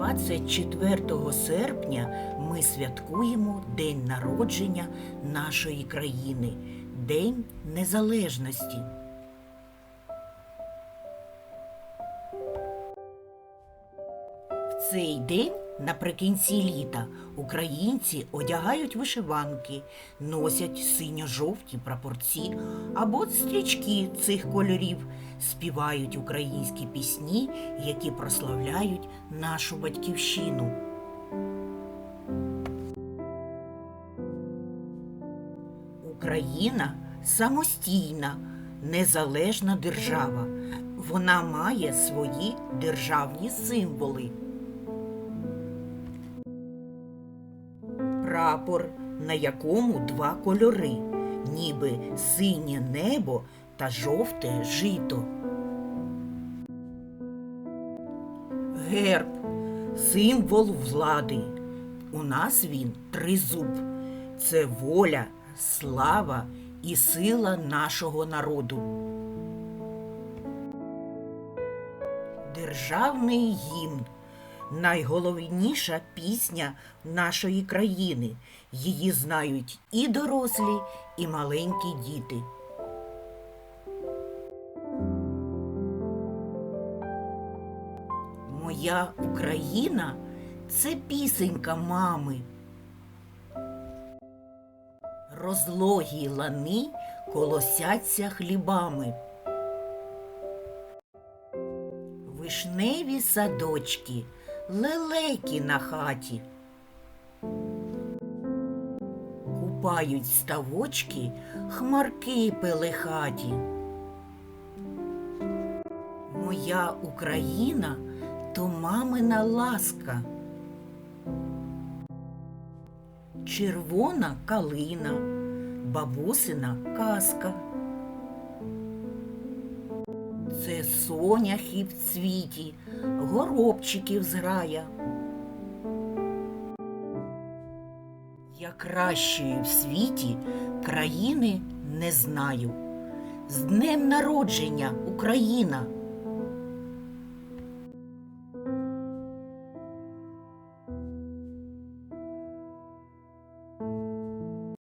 24 серпня ми святкуємо День народження нашої країни, День Незалежності. В цей день наприкінці літа українці одягають вишиванки, носять синьо-жовті прапорці або стрічки цих кольорів, співають українські пісні, які прославляють нашу батьківщину. Україна самостійна, незалежна держава. Вона має свої державні символи. Прапор, на якому два кольори, ніби синє небо та жовте жито. Герб символ влади. У нас він тризуб. Це воля, слава і сила нашого народу. Державний гімн найголовніша пісня нашої країни. Її знають і дорослі, і маленькі діти. Моя Україна це пісенька мами. Розлогі лани колосяться хлібами. Вишневі садочки, лелеки на хаті. Купають ставочки, хмарки пелехаті. Моя Україна то мамина ласка. Червона калина, бабусина казка. Це соняхи в цвіті, горобчиків зграя. Я кращої в світі країни не знаю. З днем народження, Україна!